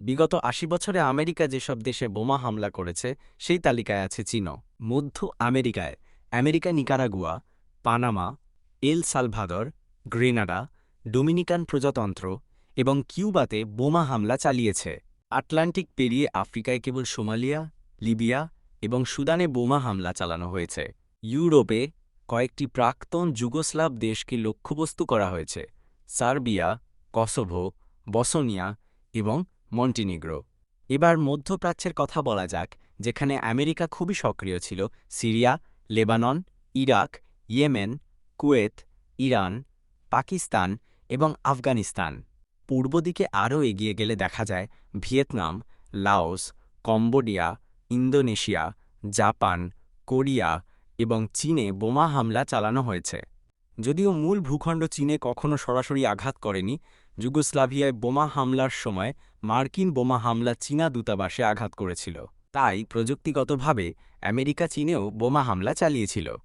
বিগত আশি বছরে আমেরিকা যেসব দেশে বোমা হামলা করেছে, সেই তালিকায় আছে চীনও। মধ্য আমেরিকায়, America Nicaragua, Panama, El Salvador, Grenada, Dominican প্রজাতন্ত্র এবং কিউবাতে বোমা হামলা চালিয়েছে। আটলান্টিক পেরিয়ে আফ্রিকায় কেবল সোমালিয়া, লিবিয়া এবং সুদানে বোমা হামলা চালানো হয়েছে। ইউরোপে কয়েকটি প্রাক্তন যুগোস্লাভ দেশকে লক্ষ্যবস্তু করা হয়েছে। সার্বিয়া, কসোভো, বসনিয়া এবং মন্টিনিগ্রো। এবার মধ্যপ্রাচ্যের কথা বলা যাক, যেখানে আমেরিকা খুবই সক্রিয় ছিল, Syria, Lebanon, Iraq, Yemen, Kuwait, Iran, Pakistan এবং আফগানিস্তান। পূর্ব দিকে আরও এগিয়ে গেলে দেখা যায়, Vietnam, Laos, Cambodia, Indonesia, Japan, Korea এবং চীনে বোমা হামলা চালানো হয়েছে। যদিও মূল ভূখণ্ড চীনে কখনও সরাসরি আঘাত করেনি, যুগোস্লাভিয়ায় বোমা হামলার সময় মার্কিন বোমা হামলা চীনা দূতাবাসে আঘাত করেছিল। তাই প্রযুক্তিগতভাবে আমেরিকা চীনেও বোমা হামলা চালিয়েছিল।